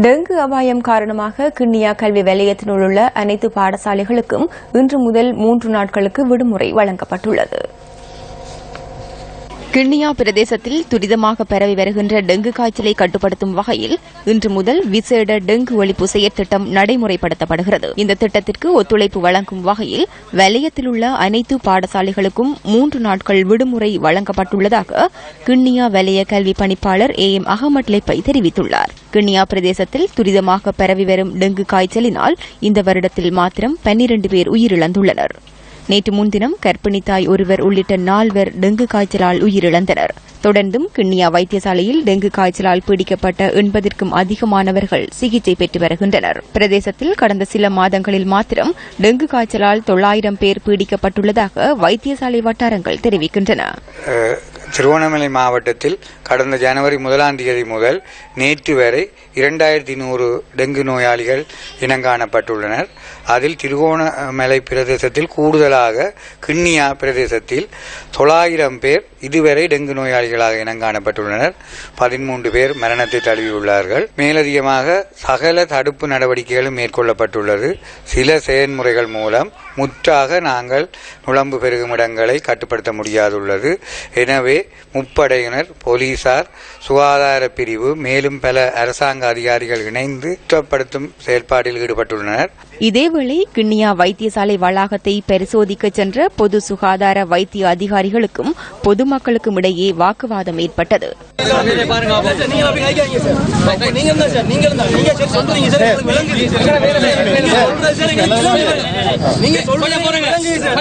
Dengue அபாயம் காரணமாக கிண்ணியா கல்வி வலயத்தினுள் உள்ள அனைத்து பாடசாலைகளுக்கும் இன்று முதல் மூன்று நாட்களுக்கு விடுமுறை வழங்கப்பட்டுள்ளது. கிண்ணியா பிரதேசத்தில் துரிதமாக பரவி வருகின்ற டெங்கு காய்ச்சலை கட்டுப்படுத்தும் வகையில் இன்று முதல் விசேட டெங்கு ஒழிப்பு செயற்திட்டம் நடைமுறைப்படுத்தப்படுகிறது. இந்த திட்டத்திற்கு ஒத்துழைப்பு வழங்கும் வகையில் வலயத்தில் உள்ள அனைத்து பாடசாலைகளுக்கும் மூன்று நாட்கள் விடுமுறை வழங்கப்பட்டுள்ளதாக கிண்ணியா வலய கல்வி பணிப்பாளர் ஏ எம் அகமட் லெப்பை தெரிவித்துள்ளார். கிண்ணியா பிரதேசத்தில் துரிதமாக பரவி வரும் டெங்கு காய்ச்சலினால் இந்த வருடத்தில் மாத்திரம் பன்னிரண்டு பேர் உயிரிழந்துள்ளனர். நேற்று முன்தினம் கர்ப்பிணி தாய் ஒருவர் உள்ளிட்ட நால்வர் டெங்கு காய்ச்சலால் உயிரிழந்தனர். தொடர்ந்தும் கிண்ணியா வைத்தியசாலையில் டெங்கு காய்ச்சலால் பீடிக்கப்பட்ட எண்பதற்கும் அதிகமானவர்கள் சிகிச்சை பெற்று வருகின்றனர். பிரதேசத்தில் கடந்த சில மாதங்களில் மாத்திரம் டெங்கு காய்ச்சலால் தொள்ளாயிரம் பேர் பீடிக்கப்பட்டுள்ளதாக வைத்தியசாலை வட்டாரங்கள் தெரிவிக்கின்றன. திருவண்ணாமலை மாவட்டத்தில் கடந்த ஜனவரி முதலாம் தேதி முதல் நேற்று வரை இரண்டாயிரத்தி நூறு டெங்கு நோயாளிகள் இனங்காணப்பட்டுள்ளனர். அதில் திருகோணமலை பிரதேசத்தில் கூடுதலாக கிண்ணியா பிரதேசத்தில் தொள்ளாயிரம் பேர் இதுவரை டெங்கு நோயாளிகளாக இனங்காணப்பட்டுள்ளனர். பதிமூன்று பேர் மரணத்தை தழுவியுள்ளார்கள். மேலதிகமாக சகல தடுப்பு நடவடிக்கைகளும் மேற்கொள்ளப்பட்டுள்ளது. சில செயல்முறைகள் மூலம் முற்றாக நாங்கள் நுழம்பு பெருகும் இடங்களை கட்டுப்படுத்த முடியாதுள்ளது. எனவே முப்படையினர் போலீசார் சுகாதார பிரிவு மேலும் பல அரசாங்க அதிகாரிகள் இணைந்து சுத்தப்படுத்தும் செயல்பாட்டில் ஈடுபட்டுள்ளனர். இதேவேளை கிண்ணியா வைத்தியசாலை வளாகத்தை பரிசோதிக்க சென்ற பொது சுகாதார வைத்திய அதிகாரிகளுக்கும் பொதுமக்களுக்கும் இடையே வாக்குவாதம் ஏற்பட்டது. நீங்க